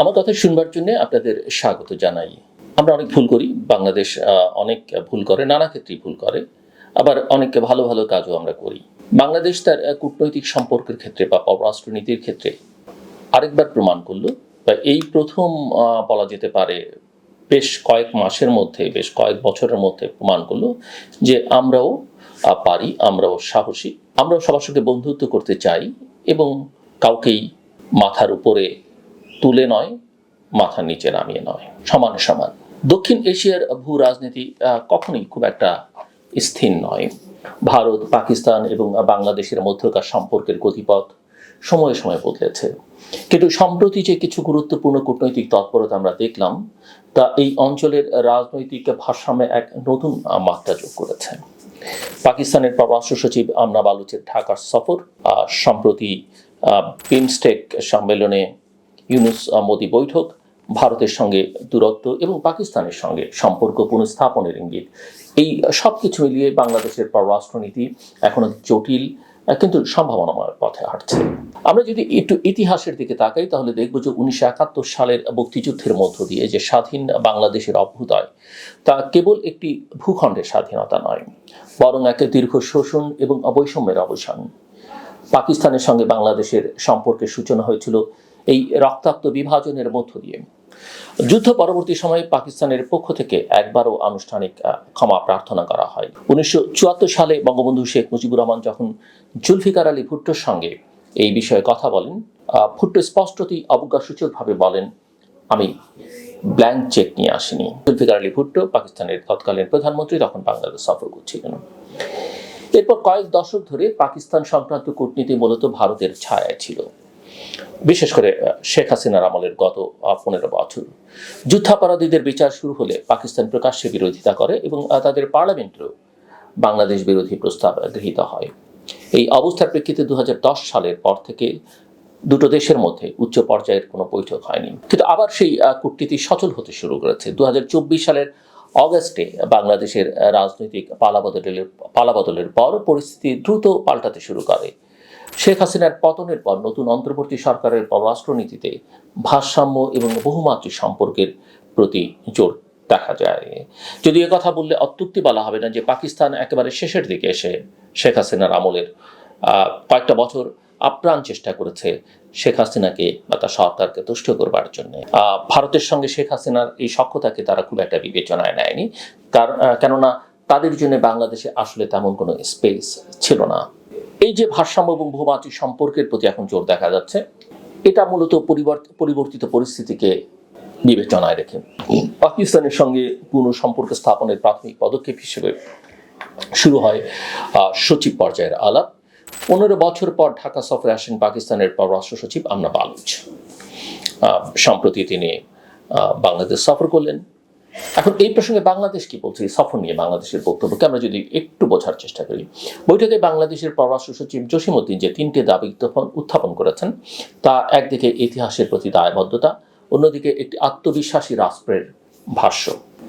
আমার কথা শুনবার জন্য আপনাদের স্বাগত জানাই। আমরা অনেক ভুল করি, বাংলাদেশ অনেক ভুল করে, নানা ক্ষেত্রেই ভুল করে, আবার অনেক ভালো ভালো কাজও আমরা করি। বাংলাদেশ তার কূটনৈতিক সম্পর্কের ক্ষেত্রে বা পররাষ্ট্রনীতির ক্ষেত্রে আরেকবার প্রমাণ করল, বা এই প্রথম বলা যেতে পারে বেশ কয়েক মাসের মধ্যে, বেশ কয়েক বছরের মধ্যে প্রমাণ করল যে আমরাও পারি, আমরাও সাহসী, আমরাও সবার সঙ্গে বন্ধুত্ব করতে চাই এবং কাউকেই মাথার উপরে তুলে নয়, মাথার নিচে নামিয়ে নয়। সমান সমান। দক্ষিণ এশিয়ার ভূ রাজনীতি কখনোই খুব একটা স্থির নয়। ভারত, পাকিস্তান এবং বাংলাদেশের মধ্যকার সম্পর্কের গতিপথ সময়ে সময়ে বদলেছে। কিন্তু সম্প্রতি যে কিছু গুরুত্বপূর্ণ কূটনৈতিক তৎপরতা আমরা দেখলাম, তা এই অঞ্চলের রাজনৈতিক ভারসাম্যে এক নতুন মাত্রা যোগ করেছে। পাকিস্তানের পররাষ্ট্র সচিব আমনা বালুচের ঢাকার সফর সম্প্রতি বিমস্টেক সম্মেলনে ইউনুস মোদি বৈঠক, ভারতের সঙ্গে দূরত্ব এবং পাকিস্তানের সঙ্গে সম্পর্ক পুনঃস্থাপনের ইঙ্গিত। এই সব কিছু মিলিয়ে বাংলাদেশের পররাষ্ট্রনীতি এখনও জটিল কিন্তু সম্ভাবনাময় পথে হাঁটছে। আমরা যদি একটু ইতিহাসের দিকে তাকাই, তাহলে দেখব যে উনিশশো একাত্তর সালের মুক্তিযুদ্ধের মধ্য দিয়ে যে স্বাধীন বাংলাদেশের অভ্যুদয়, তা কেবল একটি ভূখণ্ডের স্বাধীনতা নয়, বরং এক দীর্ঘ শোষণ এবং অবৈষম্যের অবসান। পাকিস্তানের সঙ্গে বাংলাদেশের সম্পর্কের সূচনা হয়েছিল এই রক্তাক্ত বিভাজনের মধ্য দিয়ে। যুদ্ধ পরবর্তী সময়ে পাকিস্তানের পক্ষ থেকে একবারও আনুষ্ঠানিক ক্ষমা প্রার্থনা করা হয়। উনিশশো চুয়াত্তর সালে বঙ্গবন্ধু শেখ মুজিবুর রহমান যখন জুলফিকার আলী ভুট্টোর সঙ্গে এই বিষয়ে কথা বলেন ভুট্টো স্পষ্টতই অবজ্ঞাসূচকভাবে বলেন, আমি ব্ল্যাঙ্ক চেক নিয়ে আসিনি। জুলফিকার আলী ভুট্টো পাকিস্তানের তৎকালীন প্রধানমন্ত্রী তখন বাংলাদেশ সফর করছিলেন। এরপর কয়েক দশক ধরে পাকিস্তান সংক্রান্ত কূটনীতি মূলত ভারতের ছায়ায় ছিল। বিশেষ করে শেখ হাসিনার আমলের গত পনেরো বছর। যুদ্ধাপরাধীদের বিচার শুরু হলে পাকিস্তান প্রকাশ্যে বিরোধিতা করে এবং তাদের পার্লামেন্টেও বাংলাদেশ বিরোধী প্রস্তাব গৃহীত হয়। এই অবস্থার প্রেক্ষিতে দুহাজার দশ সালের পর থেকে দুটো দেশের মধ্যে উচ্চ পর্যায়ের কোনো বৈঠক হয়নি। কিন্তু আবার সেই কূটনীতি সচল হতে শুরু করেছে। দু হাজার চব্বিশ সালের অগস্টে বাংলাদেশের রাজনৈতিক পালাবদলের পালাবদলের পর পরিস্থিতি দ্রুত পাল্টাতে শুরু করে। শেখ হাসিনার পতনের পর নতুন অন্তর্বর্তী সরকারের পররাষ্ট্রনীতিতে ভারসাম্য এবং বহুমাত্রিক সম্পর্কের প্রতি জোর দেখা যায়। যদি কথা বললে অত্যুক্তি বলা হবে না যে পাকিস্তান একেবারে শেষের দিকে এসে শেখ হাসিনার আমলের কয়েকটা বছর আপ্রাণ চেষ্টা করেছে শেখ হাসিনাকে বা তার সরকারকে তুষ্ট করবার জন্য। ভারতের সঙ্গে শেখ হাসিনার এই সক্ষতাকে তারা খুব একটা বিবেচনায় নেয়নি। কার কেননা তাদের জন্য বাংলাদেশে আসলে তেমন কোনো স্পেস ছিল না। এই যে ভারসাম্য এবং বহুমাত্রিক সম্পর্কের প্রতি এখন জোর দেখা যাচ্ছে, এটা মূলত পরিবর্ত- পরিবর্তিত পরিস্থিতিকে বিবেচনায় রেখে। পাকিস্তানের সঙ্গে পুনঃ সম্পর্ক স্থাপনের প্রাথমিক পদক্ষেপ হিসেবে শুরু হয় সচিব পর্যায়ের আলাপ। পনেরো বছর পর ঢাকা সফরে আসেন পাকিস্তানের পররাষ্ট্র সচিব আমনা বালুচ সম্প্রতি তিনি বাংলাদেশ সফর করলেন। এখন এই প্রসঙ্গে বাংলাদেশ কি বলছে? সফর নিয়ে বাংলাদেশের বক্তব্যকে আমরা যদি একটু বোঝার চেষ্টা করি। বৈঠকে বাংলাদেশের পররাষ্ট্র সচিব জসিমউদ্দিন যে তিনটে দাবি উত্থাপন করেছেন, তা একদিকে ইতিহাসের প্রতি দায়বদ্ধতা, অন্যদিকে একটি আত্মবিশ্বাসী রাষ্ট্রের ভাষ্য।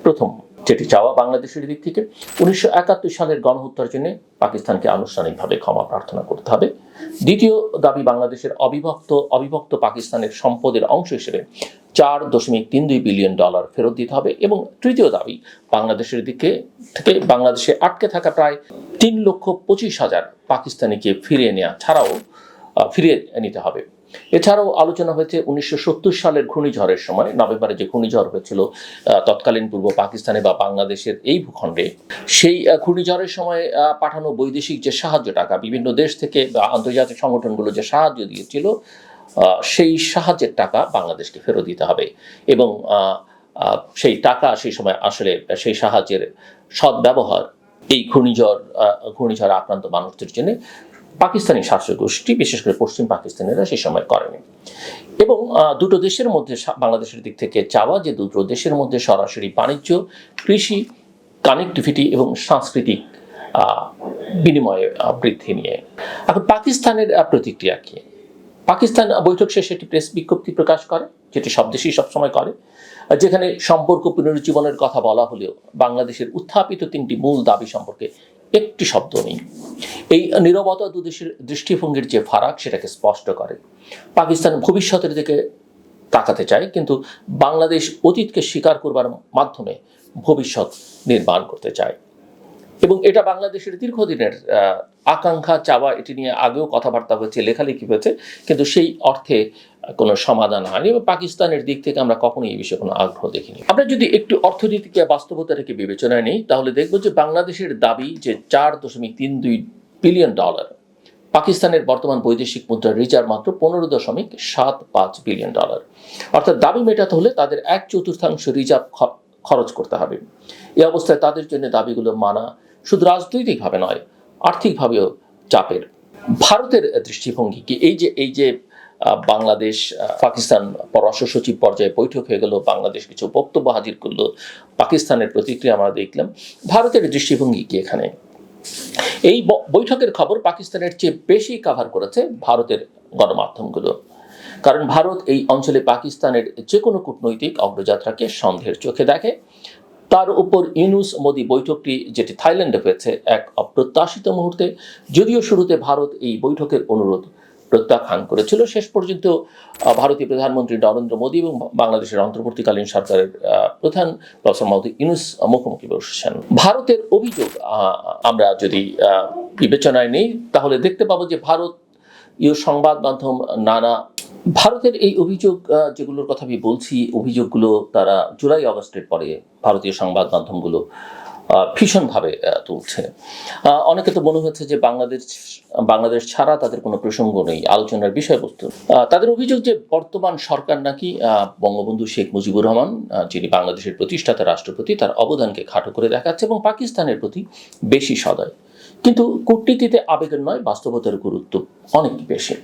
প্রথম যেটি চাওয়া বাংলাদেশের দিক থেকে, উনিশশো একাত্তর সালের গণহত্যার জন্য পাকিস্তানকে আনুষ্ঠানিকভাবে ক্ষমা প্রার্থনা করতে হবে। দ্বিতীয় দাবি বাংলাদেশের অবিভক্ত অবিভক্ত পাকিস্তানের সম্পদের অংশ হিসেবে চার দশমিক তিন দুই বিলিয়ন ডলার ফেরত দিতে হবে এবং তৃতীয় দাবি বাংলাদেশের দিকে থেকে বাংলাদেশে আটকে থাকা প্রায় তিন লক্ষ পঁচিশ হাজার পাকিস্তানিকে ফিরিয়ে নেওয়া ছাড়াও ফিরিয়ে নিতে হবে। এছাড়াও আলোচনা হয়েছে উনিশশো সত্তর সালের ঘূর্ণিঝড়ের সময়। নভেম্বরে যে ঘূর্ণিঝড় হয়েছিল তৎকালীন পূর্ব পাকিস্তানে বা বাংলাদেশের এই ভূখণ্ডে, সেই ঘূর্ণিঝড়ের সময় পাঠানো বৈদেশিক যে সাহায্য টাকা, বিভিন্ন দেশ থেকে বা আন্তর্জাতিক সংগঠনগুলো যে সাহায্য দিয়েছিল সেই সাহায্যের টাকা বাংলাদেশকে ফেরত দিতে হবে। এবং সেই টাকা সেই সময় আসলে সেই সাহায্যের সদ্ব্যবহার, এই ঘূর্ণিঝড় ঘূর্ণিঝড় আক্রান্ত মানুষদের জন্য পাকিস্তানি শাসক গোষ্ঠী, বিশেষ করে পশ্চিম পাকিস্তানিরা সেই সময় করেনি। এবং দুটো দেশের মধ্যে বাংলাদেশের দিক থেকে চাওয়া যে দুটো দেশের মধ্যে সরাসরি বাণিজ্য, কৃষি, কানেক্টিভিটি এবং সাংস্কৃতিক বিনিময়ে বৃদ্ধি নিয়ে। এখন পাকিস্তানের প্রতিক্রিয়া কি? পাকিস্তান বৈঠক শেষে একটি প্রেস বিজ্ঞপ্তি প্রকাশ করে, যেটি সব দেশেই সবসময় করে যেখানে সম্পর্ক পুনরুজ্জীবনের কথা বলা হলেও বাংলাদেশের উত্থাপিত তিনটি মূল দাবি সম্পর্কে একটি শব্দ নেই। এই নীরবতা দুদেশের দৃষ্টিভঙ্গির যে ফারাক, সেটাকে স্পষ্ট করে। পাকিস্তান ভবিষ্যতের দিকে তাকাতে চায়, কিন্তু বাংলাদেশ অতীতকে স্বীকার করবার মাধ্যমে ভবিষ্যৎ নির্মাণ করতে চায়। এবং এটা বাংলাদেশের দীর্ঘদিনের আকাঙ্ক্ষা, চাওয়া, এটি নিয়ে আগেও কথাবার্তা হয়েছে, লেখালেখি হয়েছে, কিন্তু সেই অর্থে কোনো সমাধান হয়নি এবং পাকিস্তানের দিক থেকে আমরা কখনোই এই বিষয়ে কোনো আগ্রহ দেখিনি। আমরা যদি একটু অর্থনীতিকে বাস্তবতাটাকে বিবেচনায় নিই, তাহলে দেখব যে বাংলাদেশের দাবি যে চার দশমিক তিন দুই বিলিয়ন ডলার, পাকিস্তানের বর্তমান বৈদেশিক মুদ্রার রিজার্ভ মাত্র পনেরো দশমিক সাত পাঁচ বিলিয়ন ডলার। অর্থাৎ দাবি মেটাতে হলে তাদের এক চতুর্থাংশ রিজার্ভ খরচ করতে হবে। এই অবস্থায় তাদের জন্য দাবিগুলো মানা শুধু রাজনৈতিকভাবে নয়, আর্থিকভাবেও চাপের। ভারতের দৃষ্টিভঙ্গি কি? এই যে এই যে বাংলাদেশ পাকিস্তান পররাষ্ট্র সচিব পর্যায়ে বৈঠক হয়ে গেল, বাংলাদেশ কিছু বক্তব্য হাজির করল, পাকিস্তানের প্রতিক্রিয়া আমরা দেখলাম। ভারতের দৃষ্টিভঙ্গি কি এখানে? এই বৈঠকের খবর পাকিস্তানের চেয়ে বেশি কাভার করেছে ভারতের গণমাধ্যমগুলো। কারণ ভারত এই অঞ্চলে পাকিস্তানের যে কোনো কূটনৈতিক অগ্রযাত্রাকে সন্দেহের চোখে দেখে। তার উপর ইউনুস মোদী বৈঠকটি, যেটি থাইল্যান্ডে হয়েছে, এক অপ্রত্যাশিত মুহূর্তে। যদিও শুরুতে ভারত এই বৈঠকের অনুরোধ প্রত্যাখ্যান করেছিল, শেষ পর্যন্ত ভারতীয় প্রধানমন্ত্রী নরেন্দ্র মোদী এবং বাংলাদেশের অন্তর্বর্তীকালীন সরকারের প্রধান প্রফেসর মাহমুদ ইউনুস মুখোমুখি বসেছেন। ভারতের অভিযোগ আমরা যদি বিবেচনায় নেই, তাহলে দেখতে পাবো যে ভারত ইউ সংবাদ মাধ্যম নানা ভারতের এই অভিযোগ যেগুলোর কথা আমি বলছি, অভিযোগগুলো তারা জুলাই আগস্টের পরে ভারতীয় সংবাদ মাধ্যমগুলো ভীষণভাবে তুলছে। অনেকে তো মনে হচ্ছে যে বাংলাদেশ বাংলাদেশ ছাড়া তাদের কোনো প্রসঙ্গ নেই, আলোচনার বিষয়বস্তু। তাদের অভিযোগ যে বর্তমান সরকার নাকি বঙ্গবন্ধু শেখ মুজিবুর রহমান যিনি বাংলাদেশের প্রতিষ্ঠাতা, রাষ্ট্রপতি, তার অবদানকে খাটো করে দেখাচ্ছে এবং পাকিস্তানের প্রতি বেশি সদয়। কিন্তু কূটনীতিতে আবেগের নয়, বাস্তবতার গুরুত্ব অনেক বেশি।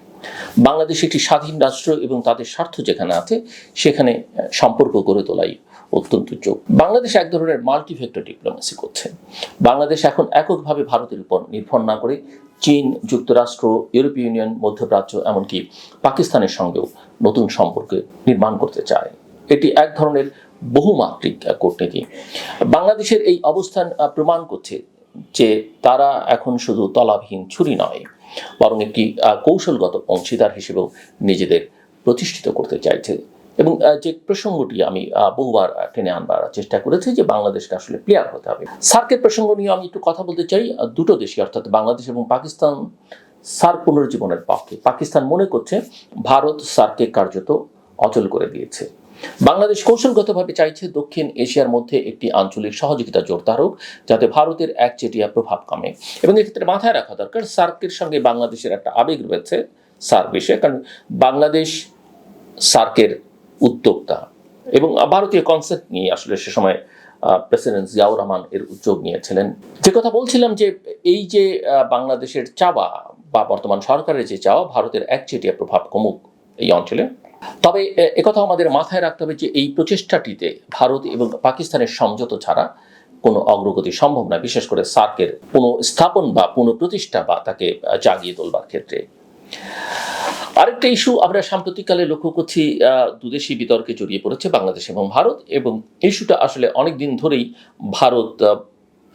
বাংলাদেশ একটি স্বাধীন রাষ্ট্র এবং তাদের স্বার্থ যেখানে আছে, সেখানে সম্পর্ক গড়ে তোলাই অত্যন্ত যোগ বাংলাদেশ এক ধরনের মাল্টিফেক্টর ডিপ্লোমেসি করছে। বাংলাদেশ এখন এককভাবে ভারতের উপর নির্ভর না করে চীন, যুক্তরাষ্ট্র, ইউরোপীয় ইউনিয়ন, মধ্যপ্রাচ্য, এমনকি পাকিস্তানের সঙ্গেও নতুন সম্পর্ক নির্মাণ করতে চায়। এটি এক ধরনের বহুমাত্রিক কূটনীতি। বাংলাদেশের এই অবস্থান প্রমাণ করছে যে তারা এখন শুধু তলাবিহীন ছুরি নয় বরং একটি কৌশলগত অংশীদার হিসেবেও নিজেদের প্রতিষ্ঠিত করতে চাইছে। এবং যে প্রসঙ্গটি আমি বহুবার টেনে আনবার চেষ্টা করেছি যে বাংলাদেশকে আসলে প্লেয়ার হতে হবে। সার্কের প্রসঙ্গ নিয়ে আমি একটু কথা বলতে চাই। দুটো দেশই, অর্থাৎ বাংলাদেশ এবং পাকিস্তান, সার্ক পুনর্জীবনের পক্ষে। পাকিস্তান মনে করছে, ভারত সার্ককে কার্যত অচল করে দিয়েছে। বাংলাদেশ কৌশলগতভাবে চাইছে দক্ষিণ এশিয়ার মধ্যে একটি আঞ্চলিক সহযোগিতা জোরদার হোক যাতে ভারতের একচেটিয়া প্রভাব কমে। এবং এক্ষেত্রে মাথায় রাখা দরকার, সার্কের সঙ্গে বাংলাদেশের একটা আবেগ রয়েছে সার্ক বিষয়ে কারণ বাংলাদেশ সার্কের উদ্যোক্তা। এবং ভারতীয় কনসেপ্ট নিয়ে আসলে সে সময় প্রেসিডেন্ট জিয়াউর রহমান এর উদ্যোগ নিয়েছিলেন। যে কথা বলছিলাম যে এই যে বাংলাদেশের চাওয়া বা বর্তমান সরকারের যে চাওয়া, ভারতের একচেটিয়া প্রভাব কমুক এই অঞ্চলে তবে একথা আমাদের মাথায় রাখতে হবে যে এই প্রচেষ্টাটিতে ভারত এবং পাকিস্তানের সমঝোতা ছাড়া কোনো অগ্রগতি সম্ভব না, বিশেষ করে সার্কের কোনো স্থাপন বা পুনঃপ্রতিষ্ঠা বা তাকে জাগিয়ে তোলবার ক্ষেত্রে। আরেকটা ইস্যু আমরা সাম্প্রতিককালে লক্ষ্য করছি দুদেশি বিতর্কে জড়িয়ে পড়েছে বাংলাদেশ এবং ভারত এবং ইস্যুটা আসলে অনেক দিন ধরেই ভারত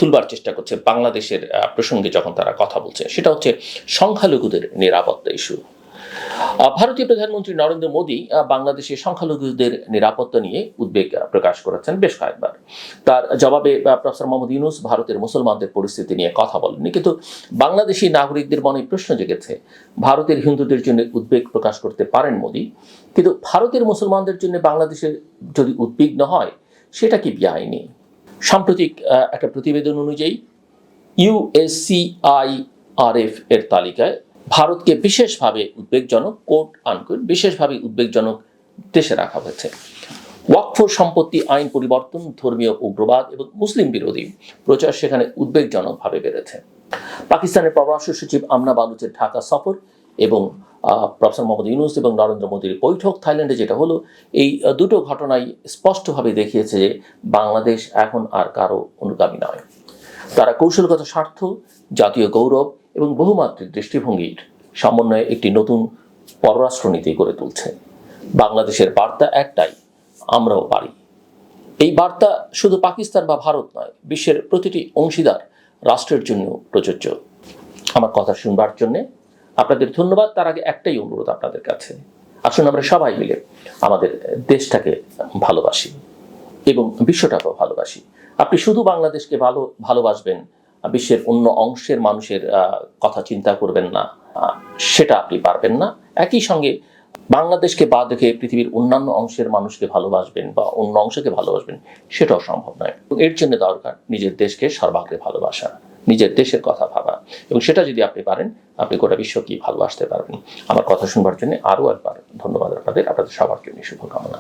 তুলবার চেষ্টা করছে বাংলাদেশের প্রসঙ্গে যখন তারা কথা বলছে। সেটা হচ্ছে সংখ্যালঘুদের নিরাপত্তা ইস্যু। ভারতীয় প্রধানমন্ত্রী নরেন্দ্র মোদী আহ, বাংলাদেশের সংখ্যালঘুদের নিরাপত্তা নিয়ে উদ্বেগ প্রকাশ করেছেন বেশ কয়েকবার। তার জবাবে প্রফেসর মোহাম্মদ ইউনুস ভারতের মুসলমানদের পরিস্থিতি নিয়ে কথা বলেননি কিন্তু বাংলাদেশি নাগরিকদের মনে প্রশ্ন জেগেছে ভারতের হিন্দুদের জন্য উদ্বেগ প্রকাশ করতে পারেন মোদী কিন্তু ভারতের মুসলমানদের জন্য বাংলাদেশের যদি উদ্বিগ্ন হয় সেটা কি বেআইনি? সাম্প্রতিক একটা প্রতিবেদন অনুযায়ী ইউএসসিআইআরএফ এর তালিকায় ভারতকে বিশেষভাবে উদ্বেগজনক কোট আনকোট বিশেষভাবে উদ্বেগজনক দেশে রাখা হয়েছে। ওয়াকফ সম্পত্তি, আইন পরিবর্তন, ধর্মীয় উগ্রবাদ এবং মুসলিম বিরোধী প্রচার সেখানে উদ্বেগজনকভাবে বেড়েছে। পাকিস্তানের পররাষ্ট্র সচিব আমনা বালুচের ঢাকা সফর এবং প্রফেসর মোহাম্মদ ইউনুস এবং নরেন্দ্র মোদীর বৈঠক থাইল্যান্ডে যেটা হলো, এই, দুটো ঘটনাই স্পষ্টভাবে দেখিয়েছে যে বাংলাদেশ এখন আর কারও অনুগামী নয়। তারা কৌশলগত স্বার্থ, জাতীয় গৌরব এবং বহুমাত্রিক দৃষ্টিভঙ্গির সমন্বয়ে একটি নতুন পররাষ্ট্রনীতি গড়ে তুলছে। বাংলাদেশের বার্তা একটাই, আমরাও পারি। এই বার্তা শুধু পাকিস্তান বা ভারত নয়, বিশ্বের প্রতিটি অংশীদার রাষ্ট্রের জন্য প্রযোজ্য। আমার কথা শুনবার জন্যে আপনাদের ধন্যবাদ, তার আগে একটাই অনুরোধ আপনাদের কাছে। আসুন আমরা সবাই মিলে আমাদের দেশটাকে ভালোবাসি এবং বিশ্বটাকেও ভালোবাসি। আপনি শুধু বাংলাদেশকে ভালো, ভালোবাসবেন, বিশ্বের অন্য অংশের মানুষের কথা চিন্তা করবেন না। সেটা আপনি পারবেন না। একই সঙ্গে বাংলাদেশকে বাদ রেখে পৃথিবীর অন্যান্য অংশের মানুষকে ভালোবাসবেন বা অন্য অংশকে ভালোবাসবেন, সেটাও সম্ভব নয়। এর জন্য দরকার নিজের দেশকে সর্বাগ্রে ভালোবাসা, নিজের দেশের কথা ভাবা। এবং সেটা যদি আপনি পারেন, আপনি গোটা বিশ্বকেই ভালোবাসতে পারবেন? আমার কথা শুনবার জন্য আরও একবার ধন্যবাদ আপনাদের। আপনাদের সবার জন্য শুভকামনা।